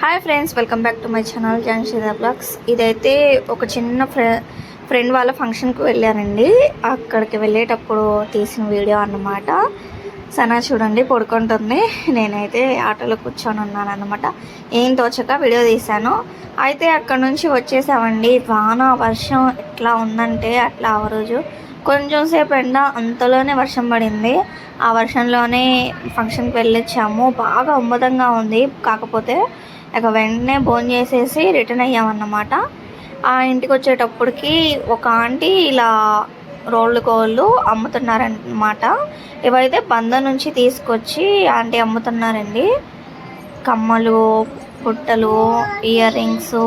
Hi friends welcome back to my channel Janshida blogs ఇదైతే ఒక చిన్న ఫ్రె ఫ్రెండ్ వాళ్ళ ఫంక్షన్కి వెళ్ళానండి. అక్కడికి వెళ్ళేటప్పుడు తీసిన వీడియో అన్నమాట. సనా చూడండి పడుకుంటుంది. నేనైతే ఆటోలో కూర్చొని ఉన్నాను అనమాట ఏం తోచక వీడియో తీశాను. అయితే అక్కడ నుంచి వచ్చేసామండి. వాన వర్షం ఎట్లా ఉందంటే అట్లా ఆ రోజు కొంచెం సేపు ఎండ అంతలోనే వర్షం పడింది. ఆ వర్షంలోనే ఫంక్షన్కి వెళ్ళొచ్చాము. బాగా ఉమ్మతంగా ఉంది. కాకపోతే ఇక వెంటనే భోజనం చేసేసి రిటర్న్ అయ్యామన్నమాట. ఆ ఇంటికి వచ్చేటప్పటికి ఒక ఆంటీ ఇలా రోళ్ళు కోళ్ళు అమ్ముతున్నారన్నమాట. ఇవైతే బంద నుంచి తీసుకొచ్చి ఆంటీ అమ్ముతున్నారండి. కమ్మలు బుట్టలు ఇయర్ రింగ్స్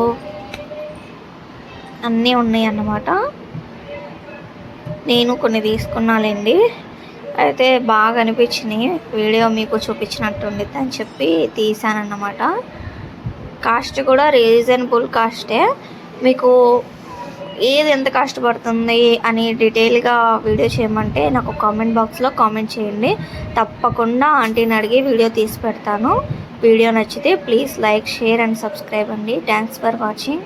అన్నీ ఉన్నాయి అన్నమాట నేను కొన్ని తీసుకున్నానండి అయితే బాగా అనిపించినాయి వీడియో మీకు చూపించినట్టుంది అని చెప్పి తీసానన్నమాట. కాస్ట్ కూడా రీజనబుల్ కాస్టే. మీకు ఏది ఎంత కాస్ట్ పడుతుంది అని డీటెయిల్గా వీడియో చేయమంటే నాకు కామెంట్ బాక్స్లో కామెంట్ చేయండి. తప్పకుండా ఆంటీని అడిగి వీడియో తీసి పెడతాను. వీడియో నచ్చితే please like share and subscribe అండి. Thanks for watching.